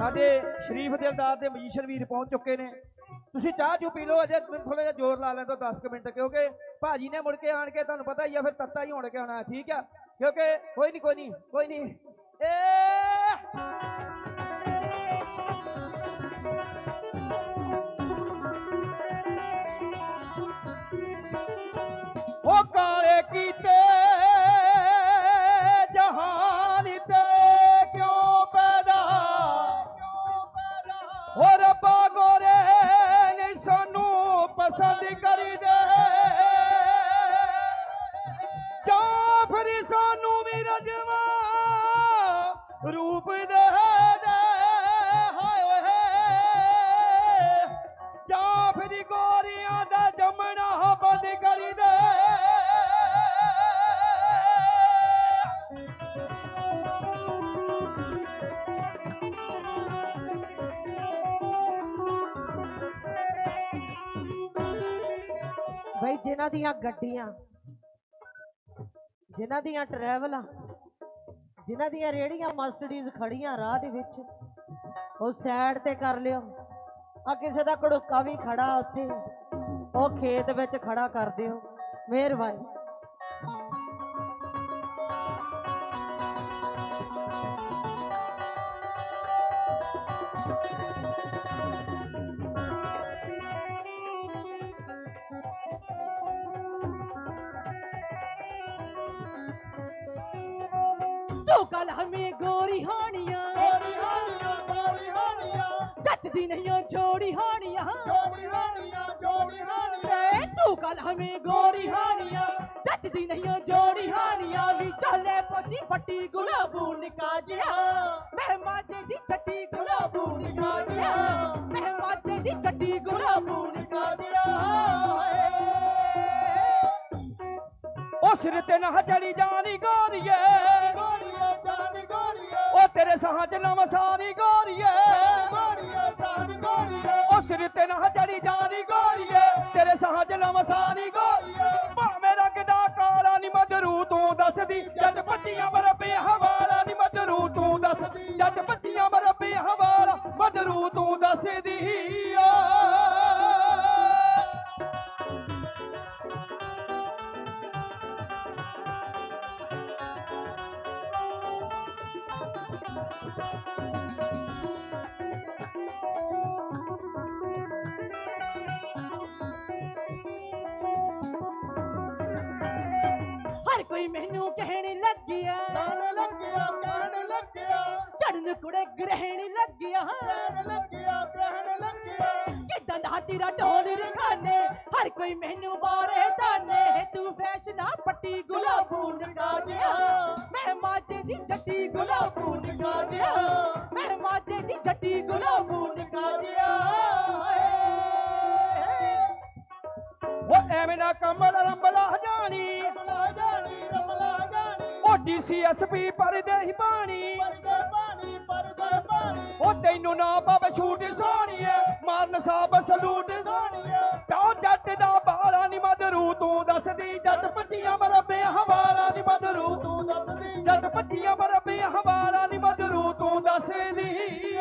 ਸਾਡੇ ਸ਼ਰੀਫ ਦਿਲਦਾਰ ਦੇ ਮਜੀਸ਼ਰ ਵੀਰ ਪਹੁੰਚ ਚੁੱਕੇ ਨੇ। ਤੁਸੀਂ ਚਾਹ ਚੂ ਪੀ ਲਓ, ਅਜੇ ਮੈਨੂੰ ਥੋੜਾ ਜਿਹਾ ਜ਼ੋਰ ਲਾ ਲੈਣ ਤੋਂ 10 ਕੁ ਮਿੰਟ, ਕਿਉਂਕਿ ਭਾਜੀ ਨੇ ਮੁੜ ਕੇ ਆਣ ਕੇ ਤੁਹਾਨੂੰ ਪਤਾ ਹੀ ਆ, ਫਿਰ ਤੱਤਾ ਹੀ ਹੋਣ ਕੇ ਆਉਣਾ, ਠੀਕ ਆ? ਕਿਉਂਕਿ ਕੋਈ ਨਹੀਂ ਕੋਈ ਨਹੀਂ ਕੋਈ ਨਹੀਂ ਏ ਸਾਨੂੰ ਕਰੀ ਕਰੀਦੇ ਜਾਂ ਫਿਰ ਸਾਨੂੰ ਵੀ ਰਜਵਾ, ਰੂਪ ਦੇ ਦੇ। ਹਾਏ। ਜਾਂ ਫਿਰ ਗੋਰੀਆਂ ਦਾ ਜੰਮਣਾ ਬੰਦ ਕਰੀ ਦੇ। ਬਈ ਜਿਨ੍ਹਾਂ ਦੀਆਂ ਗੱਡੀਆਂ, ਜਿਨ੍ਹਾਂ ਦੀਆਂ ਟਰੈਵਲਾਂ ਜਿਨ੍ਹਾਂ ਦੀਆਂ ਰੇੜੀਆਂ ਮਰਸਡੀਜ਼ ਖੜੀਆਂ ਰਾਹ ਦੇ ਵਿੱਚ, ਉਹ ਸਾਈਡ ਤੇ ਕਰ ਲਿਓ। ਆ ਕਿਸੇ ਦਾ ਕੜੁੱਕਾ ਵੀ ਖੜਾ ਉੱਥੇ, ਉਹ ਖੇਤ ਵਿੱਚ ਖੜਾ ਕਰ ਦਿਓ। ਮਿਹਰਬਾਨੀ। ਕੱਲ ਹਮੇ ਗੋਰੀ ਹੋਣੀਆਂ। ਗੋਰੀ ਹਾਣੀਆਂ ਗੋਰੀ ਹਾਣੀਆਂ। ਜੱਜਦੀ ਨਹੀਂ ਓ ਜੋੜੀ ਹੋਣੀਆਂ। ਜੋੜੀ ਹਾਣੀਆਂ ਜੋੜੀ ਹਾਣੀਆਂ। ਤੂੰ ਕੱਲ ਹਮੇ ਗੋਰੀ ਹੋਣੀਆਂ। ਜੱਜਦੀ ਨਹੀਂ ਓ ਜੋੜੀ ਹੋਣੀਆਂ। ਵੀ ਚੱਲੇ ਪੋਚੀ ਫੱਟੀ ਗੁਲਾਬੂ ਨਿਕਾ ਜਿਆ ਮੈਂ ਮਾਝੇ ਦੀ ਚੱਟੀ ਗੁਲਾਬੂ ਨਿਕਾ ਜਿਆ ਮੈਂ ਮਾਝੇ ਦੀ ਚੱਟੀ ਗੁਲਾਬੂ ਨਿਕਾ ਜਿਆ ਉਹ ਸਿਰ ਤੇ ਨਾ ਚੜੀ ਜਾਣੀ ਗੋਰੀਏ ਤੇਰੇ ਸਾਹਾਂ ਚ ਨਵਾਂ ਸਾਰੀ ਗੋਰੀਏ। ਗੋਰੀਆਂ ਜਾਨੀ ਗੋਰੀਆਂ ਉਹ ਸਿਰ ਤੇ ਨਾ ਚੜੀ ਜਾਣੀ ਗੋਰੀਏ। ਤੇਰੇ ਸਾਹਾਂ ਚ ਨਵਾਂ ਸਾਰੀ ਹਰ ਕੋਈ ਮੈਨੂੰ ਕਹਿਣ ਲੱਗਿਆ। ਕਹਿਣ ਲੱਗਿਆ ਕਹਿਣ ਲੱਗਿਆ। ਚੜਨ ਕੁੜੇ ਗ੍ਰਹਿਣ ਲੱਗਿਆ। ਕਹਿਣ ਲੱਗਿਆ ਕਹਿਣ ਲੱਗਿਆ ਦਾ ਤੇਰਾ ਢੋਲ ਰਖਾਨੇ ਹਰ ਕੋਈ ਮੈਨੂੰ ਬਾਰੇ ਤਾਨੇ। ਤੂੰ ਫੈਸ਼ਨਾ ਪੱਟੀ ਗੁਲਾਬੂ ਨਿਕਾ ਜਿਆ ਮੈਂ ਮਾਝੇ ਦੀ ਜੱਟੀ ਗੁਲਾਬੂ ਨਿਕਾ ਜਿਆ ਮੈਂ ਮਾਝੇ ਦੀ ਜੱਟੀ ਗੁਲਾਬੂ ਨਿਕਾ ਜਿਆ ਉਹ ਐਵੇਂ ਨਾ ਕਮਲ ਰੰਬਲਾ ਜਾਣੀ ਰਮਲਾ ਜਾਣੀ ਰਮਲਾ ਜਾਣੀ ਉਹ ਡੀਸੀਐਸਪੀ ਪਰਦੇ ਹੀ ਬਾਣੀ। ਪਰਦੇ ਪਾਣੀ ਪਰਦੇ ਪਾਣੀ ਉਹ ਤੈਨੂੰ ਨਾ ਪਾਵੇ ਛੂਟ ਸੋਣੀਏ ਮਾਰਨ ਸਲੂਟ ਪਿਓ ਜੱਟ ਦਾ ਬਾਲਾ ਨੀ ਮਦਰੂ, ਤੂੰ ਦੱਸਦੀ ਜੱਟ ਪੱਟੀਆਂ ਮਰਬੇ ਹਵਾਲਾ ਨੀ ਮਦਰੂ, ਤੂੰ ਦੱਸਦੀ ਜੱਟ ਪੱਟੀਆਂ ਮਰਬੇ ਹਵਾਲਾ ਨੀ ਮਦਰੂ, ਤੂੰ ਦੱਸਦੀ ਓ।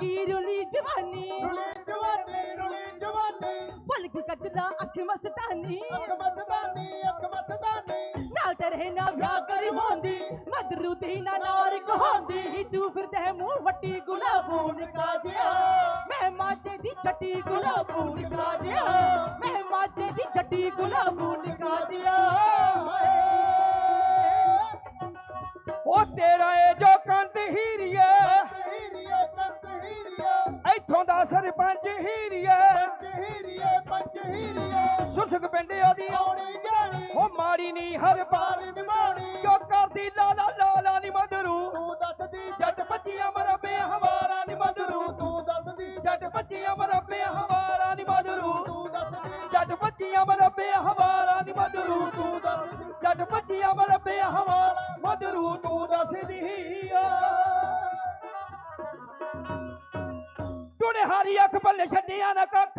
ਸੋਨੇ ਵਰਗੀ ਰੁਲੀ ਜਵਾਨੀ। ਰੁਲੀ ਜਵਾਨੀ ਰੁਲੀ ਜਵਾਨੀ। ਪਲਕ ਕੱਜਦਾ ਅੱਖ ਮਸਤਾਨੀ। ਅੱਖ ਮਸਤਾਨੀ ਅੱਖ ਮਸਤਾਨੀ। ਨਾਲ ਤੇਰੇ ਨਾ ਵਿਆਹ ਕਰੀ ਹੁੰਦੀ ਮਦਰੂ ਦੀ ਨਾ ਨਾਰ ਕਹੋਂਦੀ ਤੂੰ ਫਿਰਦੇ ਮੂੰਹ ਵੱਟੀ ਗੁਲਾਬੂ ਨਿਕਾ ਜਿਆ ਮੈਂ ਮਾਝੇ ਦੀ ਜੱਟੀ ਗੁਲਾਬੂ ਨਿਕਾ ਜਿਆ ਮੈਂ ਮਾਝੇ ਦੀ ਜੱਟੀ ਗੁਲਾਬੂ ਨਿਕਾ ਜਿਆ ਉਹ ਤੇਰਾ ਏ ਜੋ ਕੰਤ ਹੀਰੀਏ ਹੀਰੀਏ ਇੱਥੋਂ ਦਾ ਸਰਪੰਚ ਹੀਰੀਏ ਹੀਰੀਏ ਪੰਜ ਹੀਰੀਏ। ਸੁਸਕ ਪਿੰਡ ਉਹਦੀ ਆਉਣੀ ਜਾਣੀ। ਉਹ ਮਾੜੀ ਨਹੀਂ ਹਰ ਪਾਰ ਨਿਭਾਉਣੀ ਜੋ ਕਰਦੀ ਲਾਲਾ ਲਾਲਾ ਨੀ ਮਦਰੂ ਤੂੰ ਦੱਸਦੀ ਜੱਟ ਪੱਟੀਆਂ ਮਰਬੇ ਹਵਾਲਾ ਨੀ ਮਦਰੂ ਤੂੰ ਦੱਸਦੀ ਜੱਟ ਪੱਟੀਆਂ ਮਰਬੇ ਹਵਾਲਾ ਨੀ ਮਦਰੂ ਤੂੰ ਦੱਸਦੀ ਜੱਟ ਪੱਟੀਆਂ ਮਰਬੇ ਹਵਾਲਾ ਨੀ ਮਦਰੂ ਤੂੰ ਦੱਸਦੀ ਜੱਟ ਮਦਰੂ ਤੂੰ ਦੱਸਦੀ ਆ। ਮਾਰੀ ਅੱਖ ਭੱਲੇ ਛੱਡਿਆ ਨਾ ਕੱਖ।